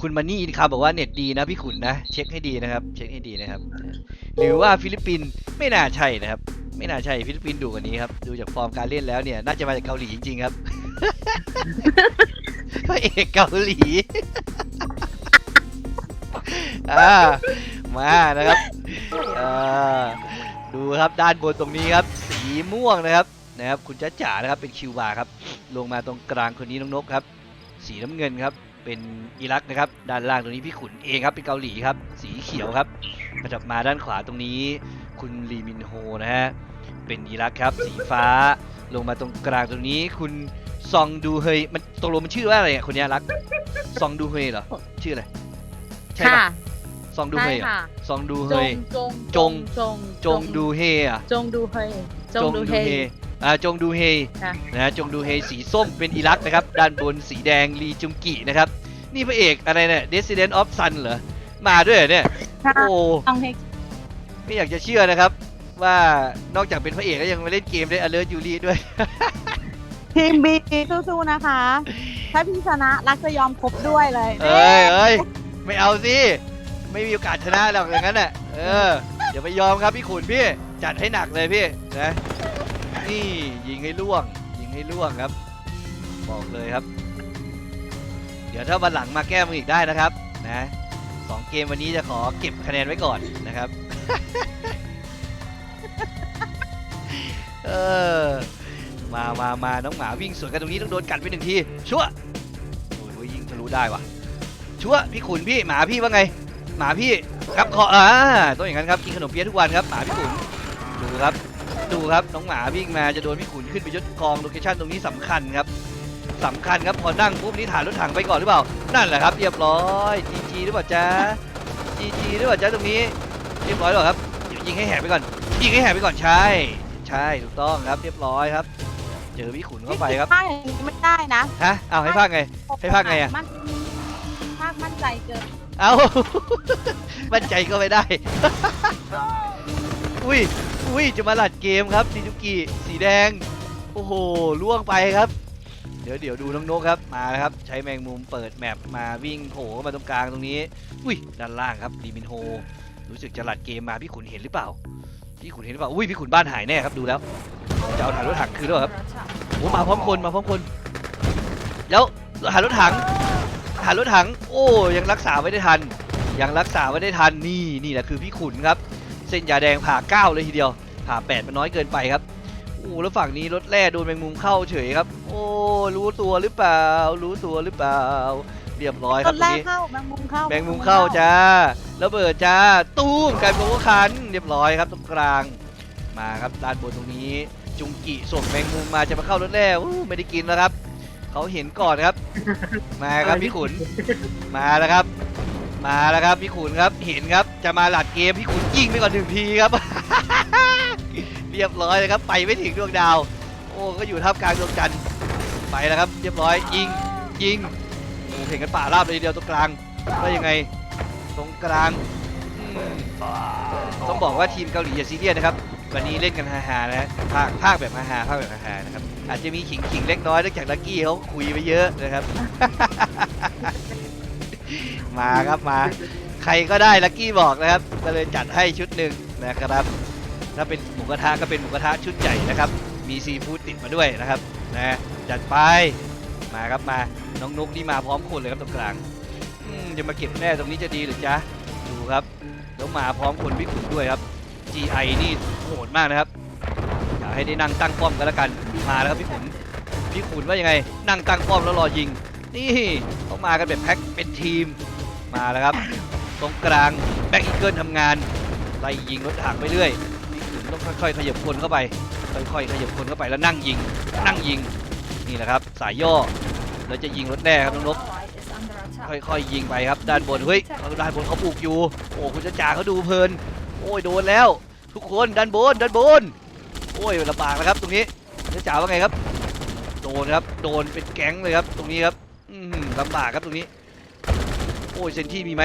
คุณมันนี่อินคาบอกว่าเน็ตดีนะพี่ขุนนะ เช็คให้ดีนะครับ เช็คให้ดีนะครับ หรือว่าฟิลิปปินส์ไม่น่าใช่นะครับ ไม่น่าใช่ฟิลิปปินส์ดูกว่านี้ครับดูจากฟอร์มการเล่นแล้วเนี่ย น่าจะมาจากเกาหลีจริงๆครับพระเอกเกาหลีอ่ามานะครับดูครับด้านบนตรงนี้ครับ สีม่วงนะครับนะครับ คุณจ้าจ๋านะครับเป็นคิวบาร์ครับ ลงมาตรงกลางคนนี้น้องนกครับ สีน้ำเงินครับ เป็นอิรักนะครับ ด้านล่างตรงนี้พี่ขุนเองครับเป็นเกาหลีครับ สีเขียวครับกระจับมาด้านขวาตรงนี้ คุณลีมินโฮนะฮะเป็นอิรักครับ สีฟ้าลงมาตรงกลางตรงนี้ คุณซองดูเฮยมันตกลงมันชื่อว่าอะไรอะคนเนี้ยรักซองดูเฮยเหรอชื่ออะไรใช่ค่ะปะซองดูใช่เฮยเหรอค่ะซองดูเฮจยงจงจงจงจงดูเฮอะจงดูเฮยจงดูเฮยอ่า จงดูเฮค่ะนะฮะจงดูเฮสีส้มเป็นอิรักนะครับ ด้านบนสีแดงลีจุงกินะครับ นี่พระเอกอะไรเนี่ย Descendant of Sun เหรอ มาด้วยเหรอเนี่ย ค่ะโอ้ต้องเฮยไม่อยากจะเชื่อนะครับ ว่านอกจากเป็นพระเอกแล้วยังมาเล่นเกมได้ Alert Yuri ด้วย ทีมบีสู้ๆนะคะ ถ้าพี่ชนะรักจะยอมคบด้วยเลยเอ้ยเอ้ยไม่เอาสิ ไม่มีโอกาสชนะหรอกอย่างนั้นน่ะ เอออย่าไปยอมครับพี่ขุนพี่ จัดให้หนักเลยพี่นะ นี่ยิงให้ล่วง ยิงให้ล่วงครับ บอกเลยครับ เดี๋ยวถ้าวันหลังมาแก้มืออีกได้นะครับนะสองเกมวันนี้จะขอเก็บคะแนนไว้ก่อนนะครับ เออมามามาน้องหมาวิ่งสวนกันตรงนี้ต้องโดนกัดไปหนึ่งทีชั่วโอ้ยยิงทะลุได้ว่ะชั่วพี่ขุนพี่หมาพี่ว่าไง หมาพี่ครับขออ่าต้องอย่างนั้นครับกินขนมเปี๊ยะทุกวันครับหมาพี่ขุนดูครับ ดูครับน้องหมาวิ่งมาจะโดนพี่ขุนขึ้นไปยศกองโลเคชั่นตรงนี้สำคัญครับสำคัญครับพอนั่งปุ๊บนี่ถ่ายรถถังไปก่อนหรือเปล่า นั่นแหละครับเรียบร้อยจีจีหรือเปล่าจ๊ะจีจีหรือเปล่าจ๊ะตรงนี้เรียบร้อยหรอครับเดี๋ยวยิงให้แหกไปก่อนยิงให้แหกไปก่อนใช่ใช่ถูกต้องครับเรียบร้อยครับ เจอพี่ขุนเข้าไปครับภาคอย่างนี้ไม่ได้นะฮะเอาให้ภาคไงให้ภาคไงอะมั่นภาคมั่นใจเกินเอามั่นใจก็ไม่ได้อุ้ย อุ้ยจะมาหลัดเกมครับซีซุกิสีแดง โอ้โหล่วงไปครับ เดี๋ยวเดี๋ยวดูน้องนกครับมาแล้วครับ ใช้แมงมุมเปิดแมปมาวิ่งโผล่มาตรงกลางตรงนี้ อุ้ยด้านล่างครับดีมินโฮรู้สึกจะหลัดเกมมาพี่ขุนเห็นหรือเปล่า พี่ขุนเห็นหรือเปล่าอุ้ยพี่ขุนบ้านหายแน่ครับดูแล้วจะเอาถังรถถังคืนหรือเปล่าครับโอ้มาพร้อมคนมาพร้อมคน แล้วหารถถังหารถถัง โอ้ยังรักษาไว้ได้ทันยังรักษาไว้ได้ทันนี่นี่แหละคือพี่ขุนครับ เส้นยาแดงผ่าเก้าเลยทีเดียว ผ่าแปดมันน้อยเกินไปครับโอ้แล้วฝั่งนี้รถแร่โดนแมงมุมเข้าเฉยครับ โอ้รู้ตัวหรือเปล่า รู้ตัวหรือเปล่า เรียบร้อยคตรัอบนแรกตรงนี้เข้าแมงมุมเข้าแมงมุมเข้าจ้าระเบิดจ้าตู้มกลายเป็นว่าคันเรียบร้อยครับตรงกลางมาครับด้านบนตรงนี้ จุงกิส่งแมงมุมมาจะมาเข้ารถแร่อู้ไม่ได้กินแล้วครับเขาเห็นก่อนครับ มาครับพี่ขุนมาแล้วครับ มาแล้วครับพี่ขุนครับเห็นครับจะมาหลัดเกมพี่ขุนยิงไปก่อนหนึ่งทีครับ เรียบร้อยเลยครับไปไม่ถึงดวงดาว โอ้ก็อยู่ท่ามกลางดวงจันทร์ไปแล้วครับ เรียบร้อยยิงยิงโอ้เห็นกันป่าราบเลยเดียวตรงกลางได้ยังไงตรงกลางต้องบอกว่าทีมเกาหลีอย่าซีเรียสนะครับวันนี้เล่นกันฮาๆนะภาคภาคแบบฮาๆภาคแบบฮาๆนะครับอาจจะมีขิงขิงเล็กน้อยเนื่องจากลักกี้เขาคุยไปเยอะนะครับ มาครับมา ใครก็ได้ลักกี้บอกนะครับ ก็เลยจัดให้ชุดหนึ่งนะครับ ถ้าเป็นหมูกระทะก็เป็นหมูกระทะชุดใหญ่นะครับ มีซีฟู้ดติดมาด้วยนะครับนะจัดไปมาครับมาน้องนุ๊กนี่มาพร้อมคนเลยครับตรงกลางจะมาเก็บแน่ตรงนี้จะดีหรือจ๊ะดูครับแล้วมาพร้อมคนพี่ขุนด้วยครับ GI นี่โหดมากนะครับอยากให้ได้นั่งตั้งป้อมกันแล้วกันมาแล้วครับพี่ขุนพี่ขุนว่ายังไง นั่งตั้งป้อมแล้วรอยิง นี่ เขามากันแบบแพ็คเป็นทีมมาแล้วครับ ตรงกลางแบ็กอีเกิลทำงานไล่ยิงรถถังไปเรื่อยพี่ขุนต้องค่อยๆขยับคนเข้าไปค่อยๆขยับคนเข้าไปแล้วนั่งยิง นั่งยิงนี่แหละครับสายย่อแล้วจะยิงรถแน่ครับน้องนกค่อยๆยิงไปครับด้านบนเฮ้ยเขาด้านบนเขาปลูกอยู่โอ้คุณจะจ่าเขาดูเพลิน โอ้ยโดนแล้ว ทุกคนด้านบนด้านบนโอ้ยลำบากแล้วครับ ตรงนี้จะจ่าว่าไงครับ โดนครับ โดนเป็นแก๊งเลยครับ ตรงนี้ครับ อืม ลำบากครับตรงนี้ โอ้ยเซนที่มีไหม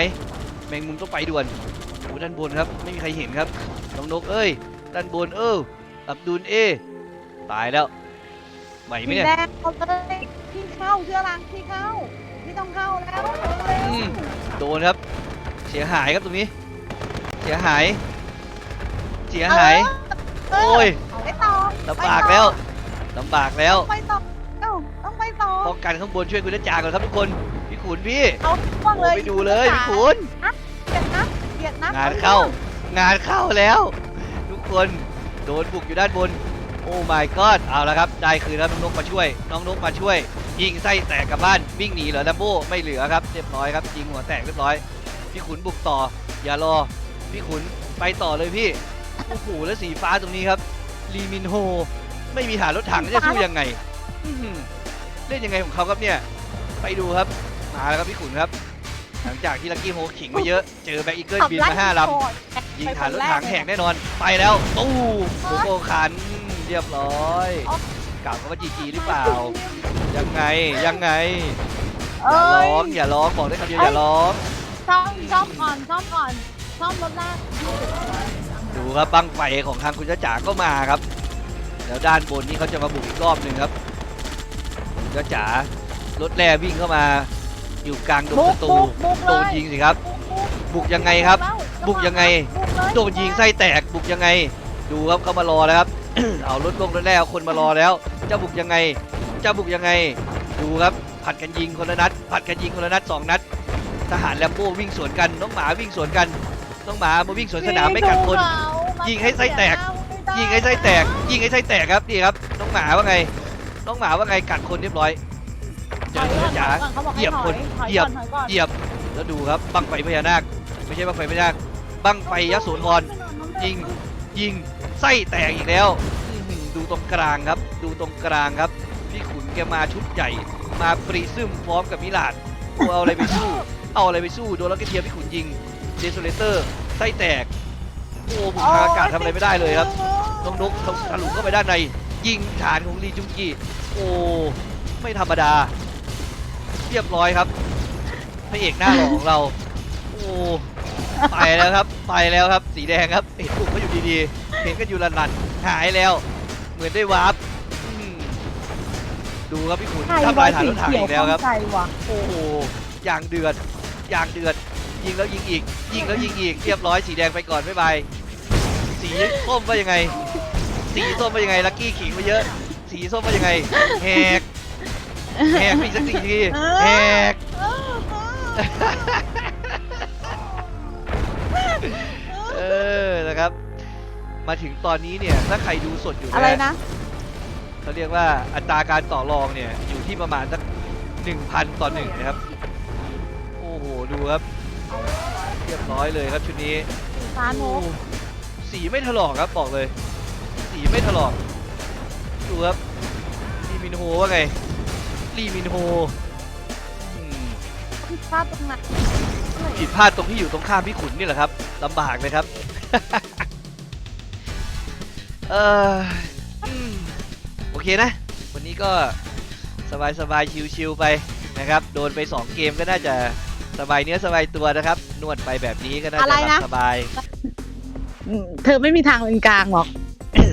แมงมุมต้องไปด่วนโอ้ด้านบนครับ ไม่มีใครเห็นครับน้องนกเอ้ยด้านบนเอออับดุลเอตายแล้วไหวไหมสีเนี่ยแดงเขาเลยพี่เข้าเชื่อรังพี่เข้าพี่ต้องเข้าแล้วอืมโดนครับ เสียหายครับตรงนี้ เสียหาย เสียหายเออโอ้ยเอาไปต่อลำบากแล้วลำบากแล้วไปต่อ เอ้าต้องไปต่อป้องกันข้างบนช่วยคุณจ้าจ๋าก่อนครับทุกคน พี่ขุนพี่เอาพ่วงโอ้เลยไปดูเลยพี่ขุนเบียดนะเบียดนะงานเข้า งานเข้าแล้ว ทุกคนโดนบุกอยู่ด้านบน โอ้ my god เอาละครับ ได้คืนแล้วน้องนกมาช่วย น้องนกมาช่วย ยิงไส้แตกกลับบ้านวิ่งหนีเหรอลัมโบ้ไม่เหลือครับเรียบร้อยครับยิงหัวแตกเรียบร้อย พี่ขุนบุกต่อ อย่ารอ พี่ขุนไปต่อเลยพี่โอ้โหแล้วสีฟ้าตรงนี้ครับลีมินโฮ ไม่มีฐานรถถังจะสู้ยังไงอื้อหือ เล่นยังไงของเขาครับเนี่ย ไปดูครับ มาแล้วครับพี่ขุนครับ หลังจากที่ลักกี้โฮขิงไปเยอะ เจอแบ็คอีเกิลบินมาห้าลำยิงฐานรถถังแหกแน่นอน ไปแล้ว ตู้โกโก้ขัน เรียบร้อยกล่าวคำว่าจีจีหรือเปล่า ยังไง ยังไงเอ้อย่ายร้อง อย่าร้อง บอกได้คำเดียวอย่าร้องซ่อมซ่อมก่อนซ่อมก่อนซ่อมรถแรกดูครับบังไฟของทางคุณจ้าจ๋าก็มาครับ แล้วด้านบนนี้เขาจะมาบุกอีกรอบหนึ่งครับคุณ จ้าจ๋ารถแร่วิ่งเข้ามาอยู่กลางดงบุปกระตูบุกบุกโดเลนยยิงสิครับ บุกยังไงครับ บุกยังไง โดนยิงไส้แตกบุกยังไง ดูครับเขามารอแล้วครับ เอารถลงรถแล้วคนมารอแล้วจะบุกยังไงจะบุกยังไง ดูครับผัดกันยิงคนละนัดผัดกันยิงคนละนัดสองนัด ทหารแลมโบ้วิ่งสวนกันน้องหมาวิ่งสวนกันน้องหมามาวิ่งสวนสนามไม่กัดคน ยิงให้ไส้แตก ยิงให้ไส้แตกยิงให้ไส้แตกครับนี่ครับน้องหมาว่าไง น้องหมาว่าไงกัดคนเรียบร้อยเจอคุณจ๋าเหยียบคนเหยียบเหยียบแล้วดูครับบังไฟพญานาคไม่ใช่บังไฟพญานาคบังไฟยโสธร ยิง ยิงไส้แตกอีกแล้วอื้อหือดูตรงกลางครับ ดูตรงกลางครับ พี่ขุนแกมาชุดใหญ่ มาปรีซึมพร้อมกับมิลาดโอ้เอาอะไรไปสู้ เอาอะไรไปสู้โดนแล้วก็เทียมพี่ขุนยิงเดโซเลเตอร์ไส้แตกโอ้บุกทางอากาศทำอะไรไม่ได้เลยครับน้องนกทะลุเข้าไปด้านใน ยิงฐานของลีจุงกีโอ้ไม่ธรรมดา เรียบร้อยครับพระเอกหน้าหล่อของเรา โอ้ไปแล้วครับ ไปแล้วครับ สีแดงครับเห็นกลุ่มก็อยู่ดีๆ เห็นกันอยู่ลันๆหายแล้ว เหมือนได้วาร์ปอืมดูครับพี่ขุนใครทำวะลายฐานสีรถถังเขียวอีกแล้วครับ ใครวะโอ้โหอย่างเดือดอย่างเดือด ยิงแล้วยิงอีก ยิงแล้วยิงอีก เรียบร้อยสีแดงไปก่อนบ๊ายบายสีส้มว่ายังไง สีส้มว่ายังไงลักกี้ขิงมาเยอะ สีส้มว่ายังไงแหกแหกอีกสักสี่ทีแหกเออนะครับ มาถึงตอนนี้เนี่ยถ้าใครดูสดอยู่อะไรนะนะเขาเรียกว่าอัตราการต่อรองเนี่ยอยู่ที่ประมาณสักหนึ่งพันต่อหนึ่งนะครับ โอ้โหดูครับ เรียบร้อยเลยครับชุดนี้ฟาโนโอ้สีไม่ถลอกครับบอกเลย สีไม่ถลอกดูครับลีมินโฮว่าไงลีมินโฮอืมผิดพลาดตรงไหนผิดพลาดตรงที่อยู่ตรงข้ามพี่ขุนนี่แหละครับลำบากเลยครับ เอออืมโอเคนะ วันนี้ก็สบายสบายๆชิวๆไปนะครับ โดนไป 2 เกมก็น่าจะสบายเนื้อสบายตัวนะครับ นวดไปแบบนี้ก็น่าจะหลับสบาย อืมเธอไม่มีทางเป็นกลางหรอก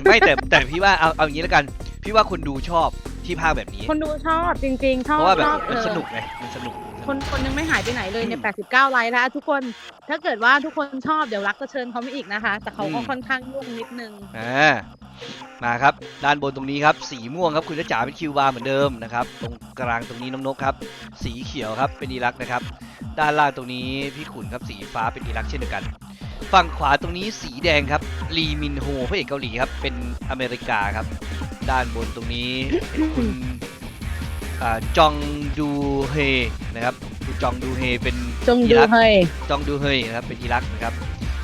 ไม่แต่แต่พี่ว่าเอาเอาอย่างนี้แล้วกัน พี่ว่าคนดูชอบที่ภาคแบบนี้ คนดูชอบจริงๆชอบเพราะว่าแบบชอบมันเออสนุกไงมันสนุก คนคนยังไม่หายไปไหนเลยใน89 ไลค์แล้วทุกคนถ้าเกิดว่าทุกคนชอบเดี๋ยวรักจะเชิญเขามาอีกนะคะ แต่เขาก็ค่อนข้างยุ่งนิดนึง อ่ามาครับ ด้านบนตรงนี้ครับ สีม่วงครับคุณจะจ๋าเป็นคิวบาร์เหมือนเดิมนะครับ ตรงกลางตรงนี้น้องนกครับ สีเขียวครับเป็นอีรักนะครับ ด้านล่างตรงนี้พี่ขุนครับสีฟ้าเป็นอีรักเช่นเดียวกัน ฝั่งขวาตรงนี้สีแดงครับลีมินโฮพระเอกเกาหลีครับ เป็นอเมริกาครับ ด้านบนตรงนี้เป็นคุณอ่าจองดูเฮนะครับคุณจองดูเฮเป็นจงอิดูรักให้จองดูเฮยนะครับเป็นอิรักนะครับ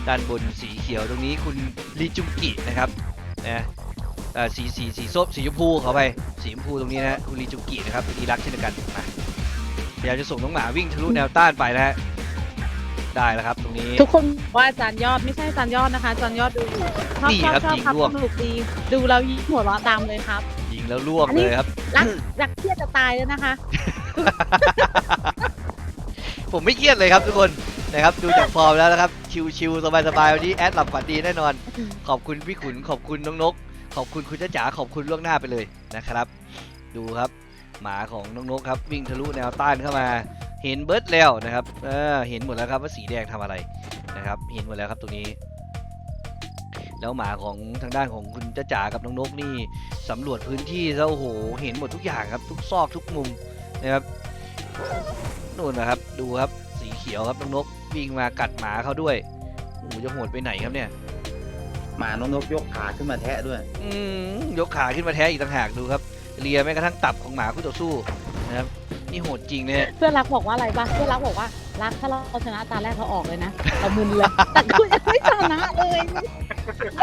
ด้านบนสีเขียวตรงนี้คุณลีจุงกินะครับนะเอ่อสีสีสีส้มสีชมพูเขาไปสีชมพูตรงนี้นะฮะคุณลีจุงกินะครับเป็นอิรักเช่นเดียวกันมาพยายามจะส่งน้องหมาวิ่งทะลุแนวต้านไปนะฮะ ได้แล้วครับ ตรงนี้ ทุกคนบอกว่าอาจารย์ยอดไม่ใช่อาจารย์ยอดนะคะอาจารย์ยอดดูอยู่ชอบนี่ชอบครับชอบยิงครับร่วง สนุกดีดูแล้วยิ้มหัวเราะตามเลยครับ ยิงแล้วล่วงอันนี้ เลยครับ รักรักเครียดจะตายแล้วนะคะ ผมไม่เครียดเลยครับทุกคนนะครับดูจากฟอร์มแล้วนะครับชิวๆสบายๆวันนี้แอดหลับฝันดีแน่นอน ขอบคุณพี่ขุนขอบคุณน้องนก ขอบคุณคุณจ้าจ๋าขอบคุณล่วงหน้าไปเลยนะครับ ดูครับ หมาของน้องนกครับวิ่งทะลุแนวต้านเข้ามา เห็นเบิร์ดแล้วนะครับเออเห็นหมดแล้วครับว่าสีแดงทำอะไรนะครับ เห็นหมดแล้วครับตรงนี้ แล้วหมาของทางด้านของคุณจ้าจ๋ากับน้องนกนี่สำรวจพื้นที่แล้วโอ้โหเห็นหมดทุกอย่างครับ ทุกซอกทุกมุมนะครับนู่นนะครับดูครับสีเขียวครับน้องนกวิ่งมากัดหมาเขาด้วยโอ้โหจะโหดไปไหนครับเนี่ยหมาน้องนกยกขาขึ้นมาแทะด้วย อืมยกขาขึ้นมาแท้อีกต่างหากดูครับเลียแม้กระทั่งตับของหมาคู่ต่อสู้นะครับ นี่โหดจริงเนี่ยเพื่อนรักบอกว่าอะไรบ้างเพื่อนรักบอกว่ารักถ้าเราชนะตาแรกเราออกเลยนะเรามึนเลยแต่คุณยังไม่ชนะเลย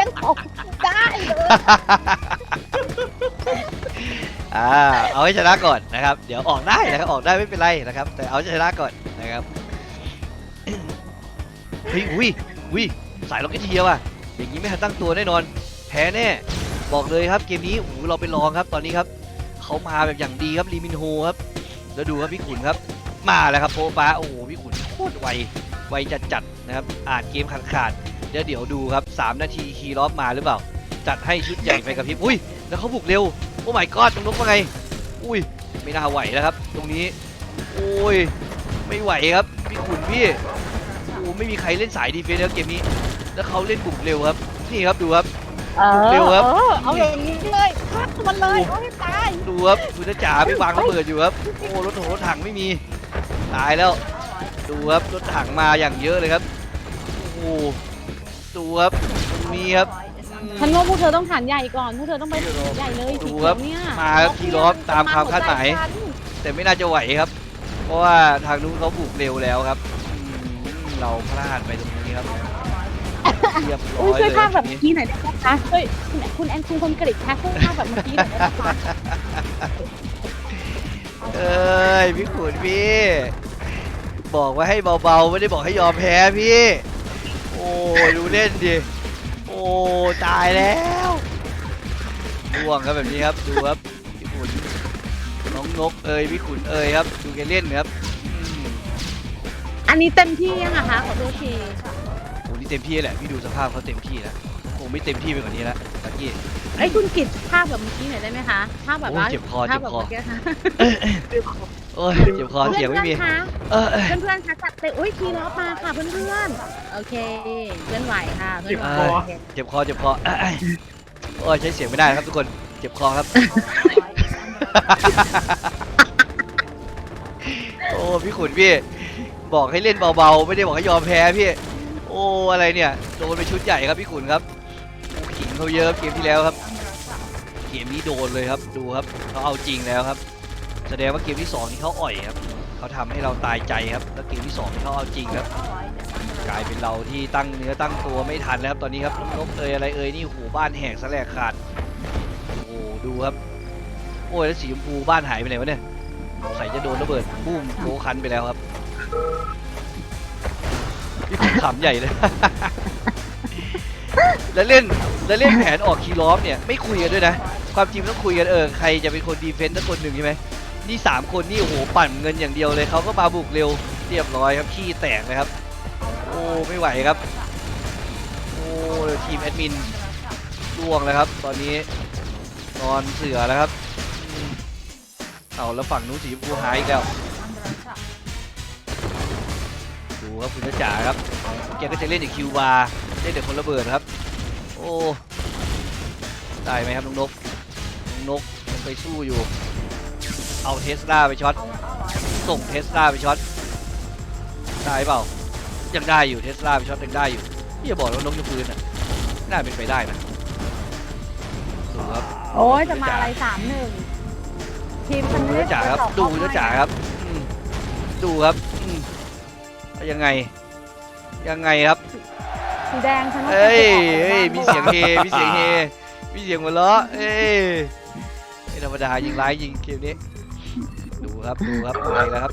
ยังออกได้เลยอ่าเอาให้ชนะก่อนนะครับ เดี๋ยวออกได้นะครับออกได้ไม่เป็นไรนะครับ แต่เอาให้ชนะก่อนนะครับเฮ้ยอุ้ยอุ้ยสายล็อกเก็ตเทียว่ะอย่างนี้ไม่ทันตั้งตัวแน่นอน แพ้แน่บอกเลยครับเกมนี้โอ้โหเราไปลองครับตอนนี้ครับเขามาแบบอย่างดีครับลีมินโฮครับ แล้วดูครับพี่ขุนครับ มาแล้วครับโปะป้าโอ้โหพี่ขุนโคตรไวไวจัดจัดนะครับอ่านเกมขาดขาดเดี๋ยวเดี๋ยวดูครับ 3 นาทีคีย์ล็อฟมาหรือเปล่า จัดให้ชุดใหญ่ไปกับพริบอุ้ยแล้วเขาบุกเร็วโอ้ my god ตรงนกว่าไง อุ้ยไม่น่าไหวแล้วครับ ตรงนี้โอ้ยไม่ไหวครับพี่ขุนพี่โอ้ไม่มีใครเล่นสายดีเฟนส์แล้วเกมนี้ แล้วเขาเล่นบุกเร็วครับนี่ครับดูครับ เออเร็วครับ เออเอาอย่างนี้เลยฆ่ามันเลยเอาให้ตายดูครับคุณจ๋าไปวางระเบิดอยู่ครับ โอ้รถโถรถถังไม่มี ตายแล้ว ดูครับรถถังมาอย่างเยอะเลยครับ โอ้ดูครับตรงนี้ครับอืมฉันว่าพวกเธอต้องฐานใหญ่ก่อนพวกเธอต้องไปฐานใหญ่เลยดูสีครัเขีบยวเนี่ยมาครับทีล้อมตามความคาดหมาย แต่ไม่น่าจะไหวครับ เพราะว่าทางนู้นเขาบุกเร็วแล้วครับอืมเราพลาดไปตรงนี้ครับ เรียบร้อุ้ยอยช่วยเลยภาคแบบทีเมื่นี้อกี้หน่อยได้ไหมคะเฮ้ยคุณคุณแอนคุณคนกรีกคะช่วยภาคแบบเมื่อกี้หน่อยได้ไหมคะเอ้ยพี่ขุนพี่ บอกว่าให้เบาๆ ไม่ได้บอกให้ยอมแพ้พี่ โอ้ดูเล่นดิ โอ้ตายแล้วล่วงครับแบบนี้ครับดูครับพี่ขุนน้องนกเอ้ยพี่ขุนเอ้ยครับดูแกเล่นครับอืมอันนี้เต็มที่ยังอะคะขอโทษที โอ้นี่เต็มที่แหละพี่ดูสภาพเขาเต็มที่แล้วคงไม่เต็มที่ไปกว่านี้แล้วตะกี้ ไอ้ยคุณกิตภาคแบบเมื่อกี้หน่อยได้ไหมคะภาคแบบว่าโอ้ยเจ็บคอภาคแบบเจ็บคอ เมื่อกี้ค่ะโอ้ยเจ็บคอเสียงไม่มี เพื่อนๆคะเออเออเพื่อนๆคะจัดเตะอุ้ยคีย์ล็อกมาค่ะเพื่อนๆโอเคเพื่อนไหวค่ะเพื่อนไหวเจ็บคอเจ็บคอเจ็บคอเอ้ยเอ้ยโอ้ยใช้เสียงไม่ได้ครับทุกคนเจ็บคอครับ โอ้พี่ขุนพี่ บอกให้เล่นเบาๆ ไม่ได้บอกให้ยอมแพ้พี่โอ้อะไรเนี่ยโดนไปชุดใหญ่ครับพี่ขุนครับขิงเขาเยอะครับเกมที่แล้วครับ เกมนี้โดนเลยครับดูครับเขาเอาจริงแล้วครับ แสดงว่าเกมที่สองนี่เขาอ่อยครับเขาทำให้เราตายใจครับ แล้วเกมที่สองนี่เขาเอาจริงครับ กลายเป็นเราที่ตั้งเนื้อตั้งตัวไม่ทันแล้วครับตอนนี้ครับนกเอยอะไรเอยนี่โอ้โหบ้านแหกสแลกขาดโอ้โหดูครับ โอ้ยแล้วสีชมพูบ้านหายไปไหนวะเนี่ยใส่จะโดนระเบิดปุ้มโบคันไปแล้วครับ พี่ขุนขำใหญ่เลย แล้วเล่นแล้วเล่นแผนออกคีย์ล้อมเนี่ยไม่คุยกันด้วยนะ ความจริงต้องคุยกันเออใครจะเป็นคนดีเฟนต์สักคนหนึ่งใช่ไหมนี่สามคนนี่โอ้โหปั่นเงินอย่างเดียวเลยเขาก็มาบุกเร็วเรียบร้อยครับขี้แตกเลยครับ โอ้ไม่ไหวครับ โอ้ทีมแอดมินล่วงแล้วครับ ตอนนี้นอนเสือแล้วครับเอาแล้วฝั่งนู้นสีชมพูหายอีกแล้ว ครับคุณจ๋าครับแกก็จะเล่นอีกคิวบาร์เล่นแต่คนระเบิดครับ โอ้ได้ไหมครับน้องนกน้องนกยังไปสู้อยู่ เอาเทสลาไปช็อตส่งเทสลาไปช็อตได้เปล่ายังได้อยู่เทสลาไปช็อตยังได้อยู่พี่จะบอกแล้วานกยกปืนอะน่าเป็นไปได้นะดูครับโอ้ยจะมาอะไรสามหนึ่งทีมฉันดูเล่จ้าจ๋าครับดูจ้าจ๋าครับอืมดูครับอืม ยังไง ยังไงครับสีแดงฉันว่าเอ้ยจะออกเอ้ยบ้านมีเสียงเฮมีเสียงเฮมีเสียงหัวเราะเอ้ยไม่ธรรมดายิงร้ายยิงเกมนี้ ดูครับดูครับมาอีกแล้วครับ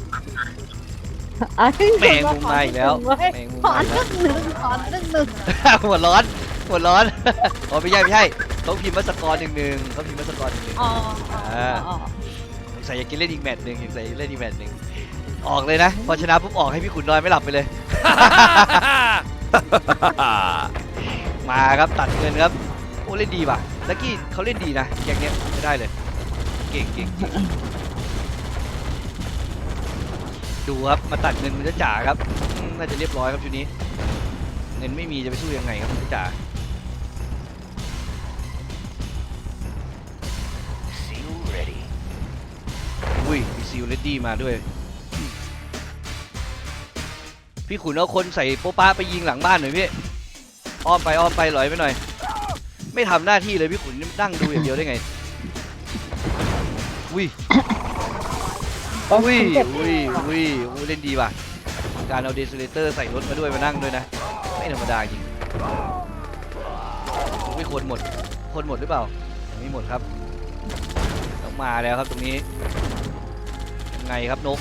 เอ้ยแมงมุมมาอีกแล้วเว้ยแมงมุมขอมาอีกเรื่แล้อวงหนึ่งขอเรื่องหนึ่งหัวร้อนหัวร้อนอ๋อไม่ใช่ไม่ใช่เขาพิมพ์มาสกอร์หนึ่งหนึ่งเขาพิมพ์มาสกอร์หนึ่งหนึ่งอ๋ออ่าอ๋อใส่อยากกินเล่นอีกแมตช์หนึ่งใส่เล่นอีกแมตช์หนึ่ง ออกเลยนะ พอชนะปุ๊บออกให้พี่ขุนนอนไม่หลับไปเลย มาครับตัดเงินครับ โอ้เล่นดีป่ะลักกี้เขาเล่นดีนะแกงเนี้ยไม่ได้เลย เก่งเก่งเก่งดูครับมาตัดเงินมันจะจ่าครับอืมน่าจะเรียบร้อยครับชุดนี้ เงินไม่มีจะไปสู้ยังไงครับมันจะจ่าอุ้ยมีซิลเลดดี้มาด้วย พี่ขุนเอาคนใส่โป๊ะป้าไปยิงหลังบ้านหน่อยพี่อ้อมไปอ้อมไปลอยไปหน่อย ไม่ทำหน้าที่เลยพี่ขุนนั่งดูอย่างเดียวได้ไงอุ้ยอุ้ยอุ้ยอุ้ยอุ้ยเล่นดีว่ะการเอาเดซูเลเตอร์ใส่รถมาด้วยมานั่งด้วยนะไม่ธรรมดาจริงไม่คนหมด คนหมดหรือเปล่าไม่หมดครับต้องมาแล้วครับตรงนี้ ไงครับนก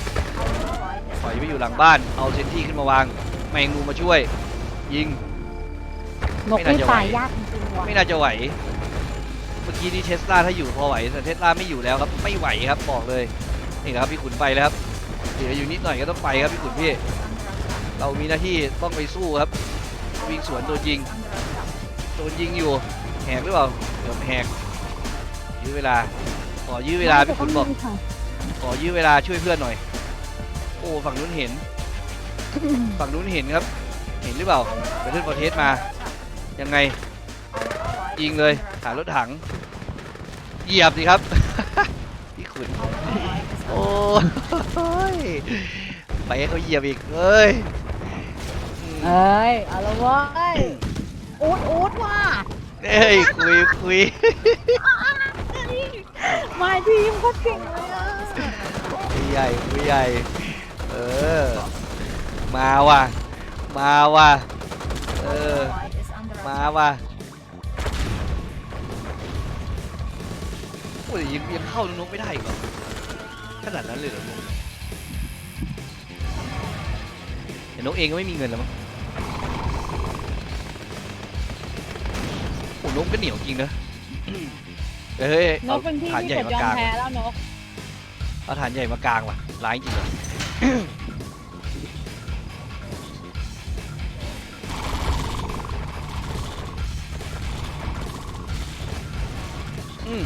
ถอยไปอยู่หลังบ้าน เอาเซนที่ขึ้นมาวาง แมงมุมมาช่วย ยิง นกไม่น่าที่จะไหวตายยากจริงๆว่ะไม่น่าจะไหว เมื่อกี้นี้เทสลาถ้าอยู่พอไหวแต่เทสลาไม่อยู่แล้วครับ ไม่ไหวครับบอกเลย นี่ครับพี่ขุนไปแล้วครับ เหลืออยู่นิดหน่อยก็ต้องไปครับพี่ขุนพี่ เรามีหน้าที่ต้องไปสู้ครับ วิ่งสวนโดนยิง โดนยิงอยู่ แหกหรือเปล่าเดี๋ยวแหกยื้อเวลา ขอยื้อเวลาพี่ขุนบอก ขอยื้อเวลาช่วยเพื่อนหน่อย โอ้ฝั่งนู้นเห็น ฝั่งนู้นเห็นครับ เห็นหรือเปล่าไปเล่นพอเทสมา ยังไง ยิงเลยหารถถัง เหยียบสิครับ พี่ขุนโอ้ยไปให้เขาเหยียบอีกเอ้ยอืมเอ้ยเอาละเว้ยอูดอูดว่ะเอ้ยคุยคุย มาทีมโคตรเก่งเลยอะคุยใหญ่คุยใหญ่ เออ มาว่ะ มาว่ะ เออ มาว่ะโอ้ยยังยังเข้านกไม่ได้อีกเหรอขนาดนั้นเลยเหรอนกแต่นกเองก็ไม่มีเงินแล้วมั้งโอ้นกก็เหนียวจริงนะ เฮ้ยนเอากเป็นพี่ฐานที่ใหญ่กดมายอมกลางแพ้แล้วนกเอาฐานใหญ่มากลางว่ะร้ายจริงเลยอืม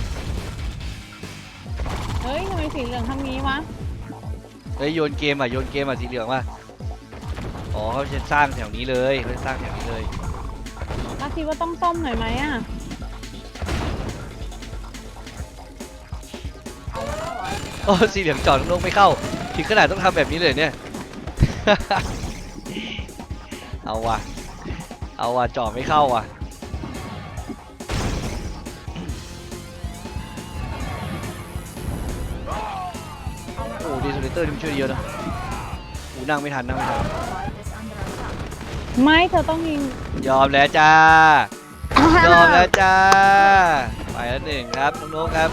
เฮ้ยทำไมสีเหลืองทำงี้วะเฮ้ยโยนเกมอะโยนเกมอะสีเหลืองว่ะอ๋อเขาจะสร้างแถวนี้เลยเขาจะสร้างแถวนี้เลยถ้าคิดว่าต้องส้มหน่อยไหมอะ โอ้สีเหลืองจอดลงไม่เข้าถึงขนาดต้องทำแบบนี้เลยเนี่ย เอาว่ะ เอาว่ะจอดไม่เข้าว่ะโอ้ดีโซเลเตอร์นี่มันช่วยได้เยอะนะโอ้นั่งไม่ทันนั่งไม่ทันไม่เธอต้องยิงยอมแล้วจ้ายอมแล้วจ้า ไปแล้วหนึ่งครับน้องนกครับ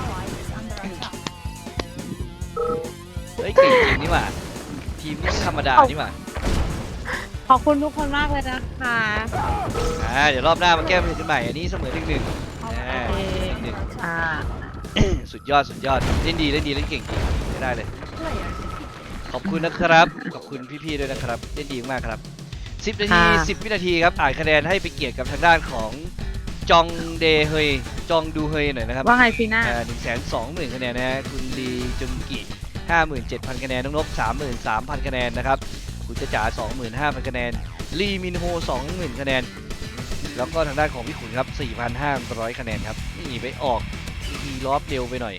เก่งจริงนี่หว่า ทีมนี้ไม่ธรรมดานี่หว่าขอบคุณทุกคนมากเลยนะคะอ่าเดี๋ยวรอบหน้ามาแก้มือกันใหม่อันนี้เสมอหนึ่งหนึ่งอ่าหนึ่งอ่าสุดยอดสุดยอดเล่นดีเล่นดีเล่นเก่งจริงใช้ได้เลย ขอบคุณนะครับ ขอบคุณพี่ๆด้วยนะครับ เล่นดีมากครับ10นาที10 วินาทีครับอ่านคะแนนให้ไปเกียรติกับทางด้านของจองเดเฮยจองดูเฮยหน่อยนะครับว่าไงฟีน่าหนึ่งแสนสองหมื่นคะแนนนะฮะคุณลีจุงกิ ห้าหมื่นเจ็ดพันคะแนนน้องนบสามหมื่นสามพันคะแนนนะครับคุณจะจ๋าสองหมื่นห้าพันคะแนน ลีมินโฮสองหมื่นคะแนน แล้วก็ทางด้านของพี่ขุนครับสี่พันห้าร้อยคะแนนครับนี่ไปออกทีรอบเร็วไปหน่อย